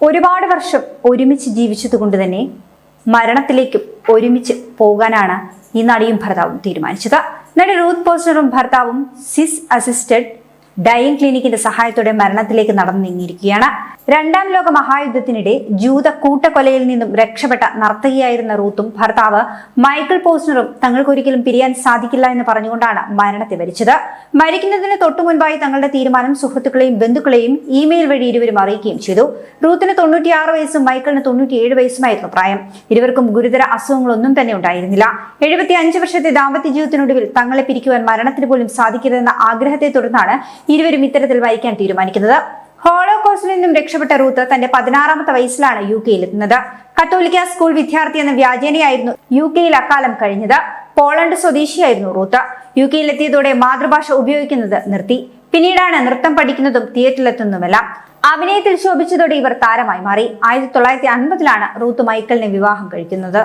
ഒരുപാട് വർഷം ഒരുമിച്ച് ജീവിച്ചതുകൊണ്ട് തന്നെ മരണത്തിലേക്കും ഒരുമിച്ച് പോകാനാണ് ഈ നടിയും ഭർത്താവും തീരുമാനിച്ചത്. നടി റൂത്ത് പോസ്റ്ററും ഭർത്താവും സിസ് അസിസ്റ്റഡ് ഡയിങ് ക്ലിനിക്കിന്റെ സഹായത്തോടെ മരണത്തിലേക്ക് നടന്നു നീങ്ങിയിരിക്കുകയാണ് രണ്ടാം ലോക മഹായുദ്ധത്തിനിടെ ജൂത കൂട്ടക്കൊലയിൽ നിന്നും രക്ഷപ്പെട്ട നർത്തകിയായിരുന്ന റൂത്തും ഭർത്താവ് മൈക്കിൾ പോസ്റ്ററും തങ്ങൾക്കൊരിക്കലും പിരിയാൻ സാധിക്കില്ല എന്ന് പറഞ്ഞുകൊണ്ടാണ് മരണത്തെ വരിച്ചത്. മരിക്കുന്നതിന് തൊട്ടു മുൻപായി തങ്ങളുടെ തീരുമാനം സുഹൃത്തുക്കളെയും ബന്ധുക്കളെയും ഇമെയിൽ വഴി ഇരുവരും അറിയിക്കുകയും ചെയ്തു. റൂത്തിന് തൊണ്ണൂറ്റിയാറ് വയസ്സും മൈക്കിളിന് തൊണ്ണൂറ്റിയേഴ് വയസ്സുമായിരുന്നു പ്രായം. ഇരുവർക്കും ഗുരുതര അസുഖങ്ങളൊന്നും തന്നെ ഉണ്ടായിരുന്നില്ല. എഴുപത്തി അഞ്ച് വർഷത്തെ ദാമ്പത്യ ജീവിതത്തിനൊടുവിൽ തങ്ങളെ പിരിക്കുവാൻ മരണത്തിന് പോലും സാധിക്കരുതെന്ന ആഗ്രഹത്തെ തുടർന്നാണ് ഇരുവരും ഇത്തരത്തിൽ മരിക്കാൻ തീരുമാനിക്കുന്നത്. ഹോളോകോസ്റ്റിൽ നിന്നും രക്ഷപ്പെട്ട റൂത്ത് തന്റെ പതിനാറാമത്തെ വയസ്സിലാണ് യു കെയിലെത്തുന്നത് കത്തോലിക്ക സ്കൂൾ വിദ്യാർത്ഥി എന്ന വ്യാജേനയായിരുന്നു യു കെയിൽ അക്കാലം കഴിഞ്ഞത്. പോളണ്ട് സ്വദേശിയായിരുന്നു റൂത്ത്. യു കെയിലെത്തിയതോടെ മാതൃഭാഷ ഉപയോഗിക്കുന്നത് നിർത്തി. പിന്നീടാണ് നൃത്തം പഠിക്കുന്നതും തിയേറ്ററിലെത്തുന്നതുമെല്ലാം അഭിനയത്തിൽ ശോഭിച്ചതോടെ ഇവർ താരമായി മാറി. ആയിരത്തി തൊള്ളായിരത്തി അൻപതിലാണ് റൂത്ത് മൈക്കലിനെ വിവാഹം കഴിക്കുന്നത്.